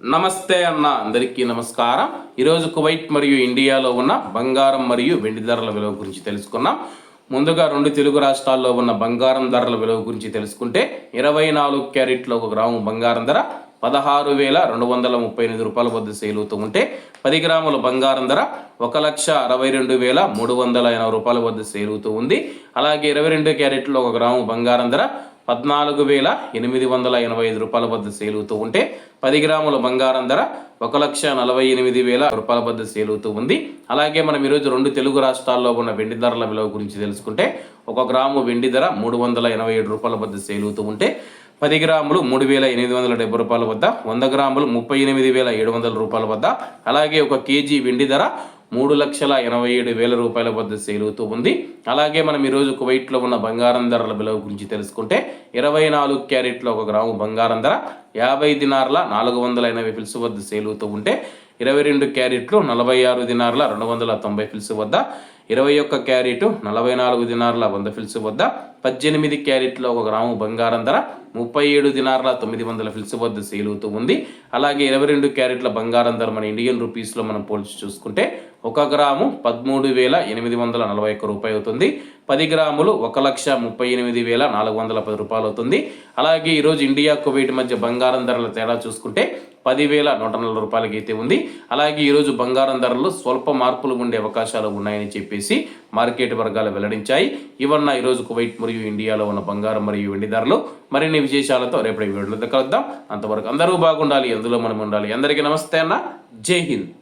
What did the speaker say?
నమస్తే అన్న అందరికీ నమస్కారం. ఈరోజు కువైట్ మరియు ఇండియాలో ఉన్న బంగారం మరియు వెండి ధరల విలువ గురించి తెలుసుకున్నాం. ముందుగా రెండు తెలుగు రాష్ట్రాల్లో ఉన్న బంగారం ధరల విలువ గురించి తెలుసుకుంటే ఇరవై నాలుగు క్యారెట్ల ఒక గ్రాము బంగారం ధర పదహారు వేల రెండు వందల ముప్పై ఎనిమిది రూపాయల వద్ద సేల్ అవుతూ ఉంటే పది గ్రాముల బంగారం ధర ఒక లక్ష అరవై రెండు వేల మూడు వందల ఎనభై రూపాయల వద్ద సేల్ అవుతూ ఉంది. అలాగే ఇరవై రెండు క్యారెట్లు ఒక గ్రాము బంగారం ధర పద్నాలుగు వేల ఎనిమిది వందల ఎనభై ఐదు రూపాయల వద్ద సేలుతూ అవుతూ ఉంటే పది గ్రాముల బంగారం ధర ఒక లక్ష నలభై ఎనిమిది వేల రూపాయల వద్ద సేలుతూ అవుతూ ఉంది. అలాగే మనం ఈరోజు రెండు తెలుగు రాష్ట్రాల్లో ఉన్న వెండి ధరల విలువ గురించి తెలుసుకుంటే ఒక గ్రాము వెండి ధర మూడు వందల ఎనభై ఏడు రూపాయల వద్ద సేలుతూ అవుతూ ఉంటే పది గ్రాములు మూడు వేల ఎనిమిది వందల డెబ్బై రూపాయల వద్ద వంద గ్రాములు ముప్పై ఎనిమిది వేల ఏడు వందల రూపాయల వద్ద అలాగే ఒక కేజీ వెండి ధర మూడు లక్షల ఎనభై ఏడు వేల రూపాయల వద్ద సేల్ అవుతూ ఉంది. అలాగే మనం ఈరోజు కువైట్లో ఉన్న బంగారం ధరల విలువ గురించి తెలుసుకుంటే ఇరవై నాలుగు క్యారెట్లో ఒక గ్రాము బంగారం ధర యాభై దినార్ల నాలుగు వందల ఎనభై ఫిల్స్ వద్ద సేల్ అవుతూ ఉంటే ఇరవై రెండు క్యారెట్లు నలభై ఆరు దినార్ల రెండు వందల తొంభై ఫిల్స్ వద్ద ఇరవై ఒక్క క్యారెట్ నలభై నాలుగు దినార్ల వంద ఫిల్స్ వద్ద పద్దెనిమిది క్యారెట్ల ఒక గ్రాము బంగారం ధర ముప్పై ఏడు దినార్ల తొమ్మిది వందల ఫిల్స్ వద్ద సేల్ అవుతూ ఉంది. అలాగే ఇరవై రెండు క్యారెట్ల బంగారం ధర మన ఇండియన్ రూపీస్లో మనం పోల్చి చూసుకుంటే ఒక గ్రాము పదమూడు వేల ఎనిమిది వందల నలభై ఒక్క రూపాయి అవుతుంది. పది గ్రాములు ఒక లక్ష ముప్పై ఎనిమిది వేల నాలుగు వందల పది రూపాయలు అవుతుంది. అలాగే ఈరోజు ఇండియా కువైట్ మధ్య బంగారం ధరల తేడా చూసుకుంటే పదివేల నూట నలభై రూపాయలకి అయితే ఉంది. అలాగే ఈరోజు బంగారం ధరలు స్వల్ప మార్పులు ఉండే అవకాశాలు ఉన్నాయని చెప్పేసి మార్కెట్ వర్గాలు వెల్లడించాయి. ఇవన్న ఈరోజు కువైట్ మరియు ఇండియాలో ఉన్న బంగారం మరియు వెండి ధరలు మరిన్ని విశేషాలతో రేపటి వీడియోలో కలుద్దాం. అంతవరకు అందరూ బాగుండాలి అందులో మనం ఉండాలి. అందరికీ నమస్తే అన్న. జై హింద్.